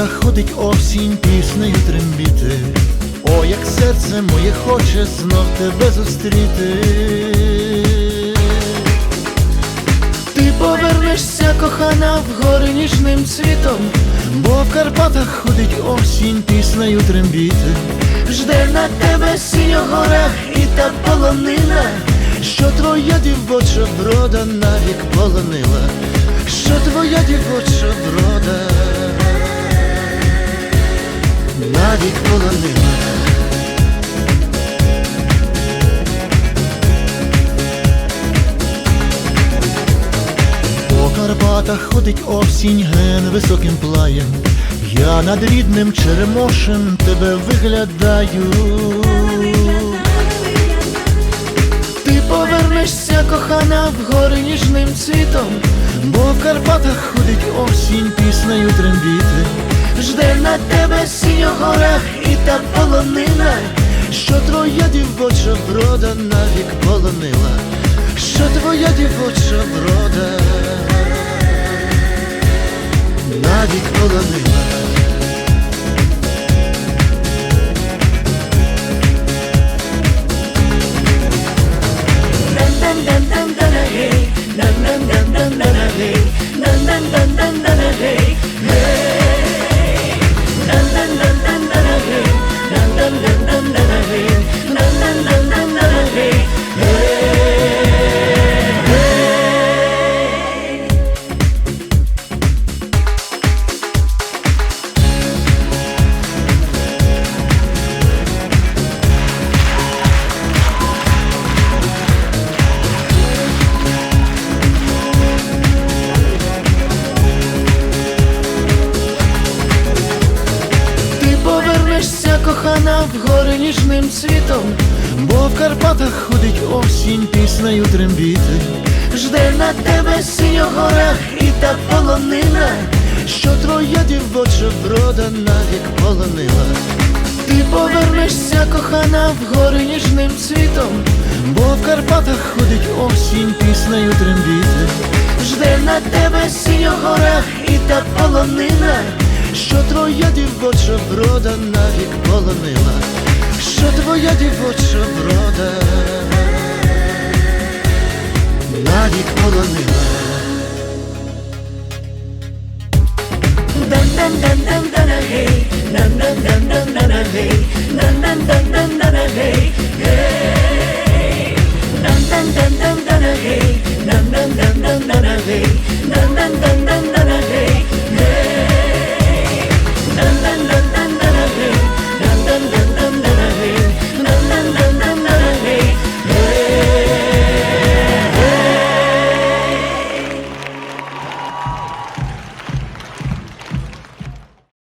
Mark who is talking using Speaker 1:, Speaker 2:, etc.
Speaker 1: Карпатах ходить осінь піснею трембіти. О, як серце моє хоче знов тебе зустріти. Ти повернешся, кохана, в гори ніжним світом, бо в Карпатах ходить осінь піснею трембіти. Жде на тебе синьо горах і та полонина, що твоя дівоча врода навік полонила, що твоя дівоча навік полонила. По Карпатах ходить осінь ген високим плаєм. Я над рідним черемошем тебе виглядаю. Ти повернешся, кохана, в гори ніжним цвітом, бо в Карпатах ходить осінь піснею трембіти. На тебе синьо горах і та полонина, що твоя дівоча врода навік полонила, що твоя дівоча врода навік полонила. Ти в гори ніжним світом, бо в Карпатах ходить осінь піснею трембіти. Жде на тебе синьо горах і та полонина, що твоя дівоча врода навік полонила. Ти повернешся, кохана, в гори ніжним світом, бо в Карпатах ходить осінь піснею трембіти. Жде на тебе синьо горах і та полонина, що твоя дівоча врода навік полонила, що твоя дівоча врода навік полонила.
Speaker 2: Hey,